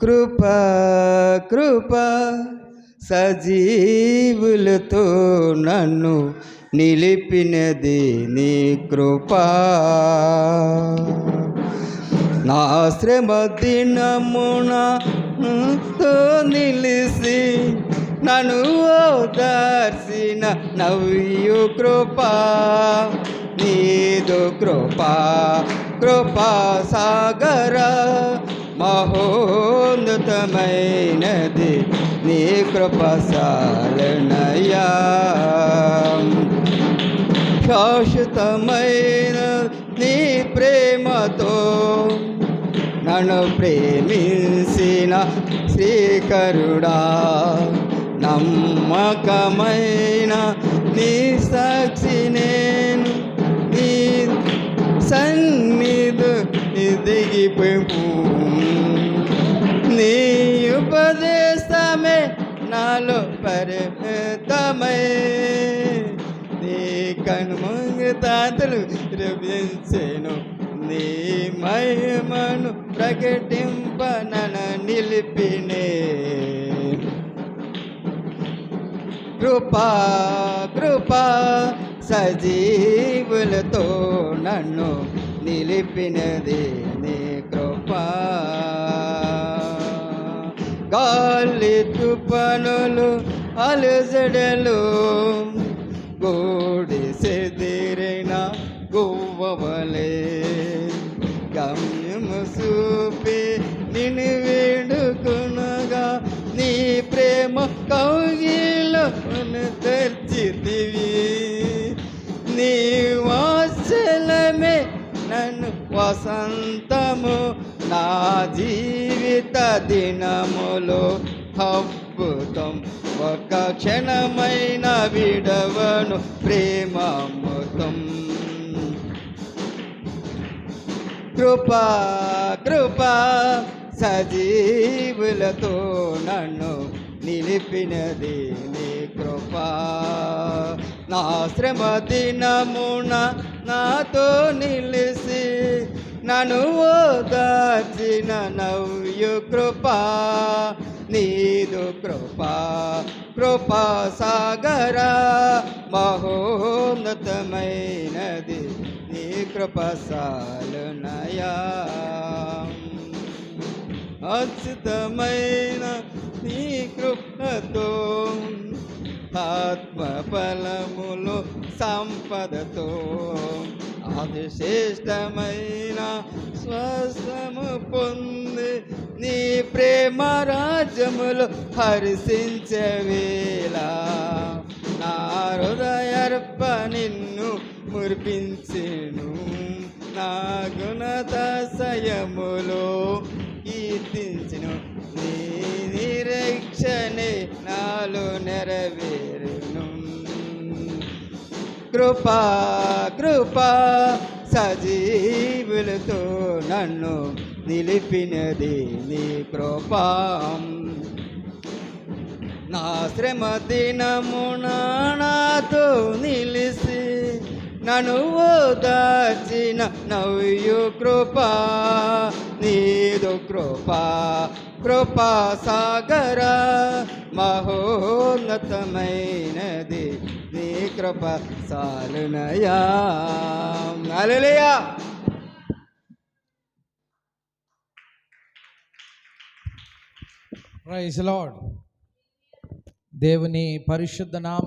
కృప కృప సజీవులతో నన్ను నిలిపినది నీ కృప. నా శ్రమ దినమున తో నిలిసి నన్ను ఓదార్చిన నవ్యు కృప. నీదు కృప కృపా సాగర మహో మహోన్నతమైనది నీ కృప శాశ్వతమైన నీ ప్రేమతో నన్ను ప్రేమించిన శ్రీకరుడా నమ్మకమైన నీ సాక్షి నేను నీ సన్నిధి దిగిపోయి నాలో పరిమితమై నీ కనుమంగ తాతలు రవించెను నీ మహిమను ప్రకటింపనన నిలిపినే. కృపా కృపా సజీవులతో నన్ను నిలిపినది నీ గాలి తుపనులు అలజడలు. గోడిసెదిరిన గువ్వవలే. గమ్యము చూపి నిన్ను వేడుకునగా నీ ప్రేమ కౌగిలను తెచ్చితివి నీ వాత్సలమే నన్ను వసంతము నా జీ జీవిత దినములో అద్భుతం ఒక క్షణమైన విడవను ప్రేమముతం. కృపా కృపా సజీవులతో నన్ను నిలిపినది నీ కృపా. నా శ్రమ దినమున నాతో నిలిసి నను ఓదార్చిన నవ్యు కృపా నీదు కృపా కృపా సాగర మహోన్నతమైనది నీ కృప సాలునయా. అద్భుతమైన నీ కృపతో ఆత్మ ఫలములు సంపదతో అతిశ్రేష్టమైన స్వస్థము పొంది నీ ప్రేమ రాజ్యములు హర్షించవేలా నా హృదయర్ప నిన్ను మురిపించెను. నా గుణతాశయములో కీర్తించను. నీ నిరీక్షణే నాలో నెరవే కృపా కృపా సజీవులతో నన్ను నిలిపినది నీ కృపాం. నా శ్రమ దినమున నాతో నిలిసి నన్ను ఓదార్చిన నవ్యు కృపా. నీదు కృపా కృపా సాగరా మహోన్నతమైనది. నీ కృప సాలునయా. అలలియా ప్రైజ్ లార్డ్. దేవుని పరిశుద్ధ నామ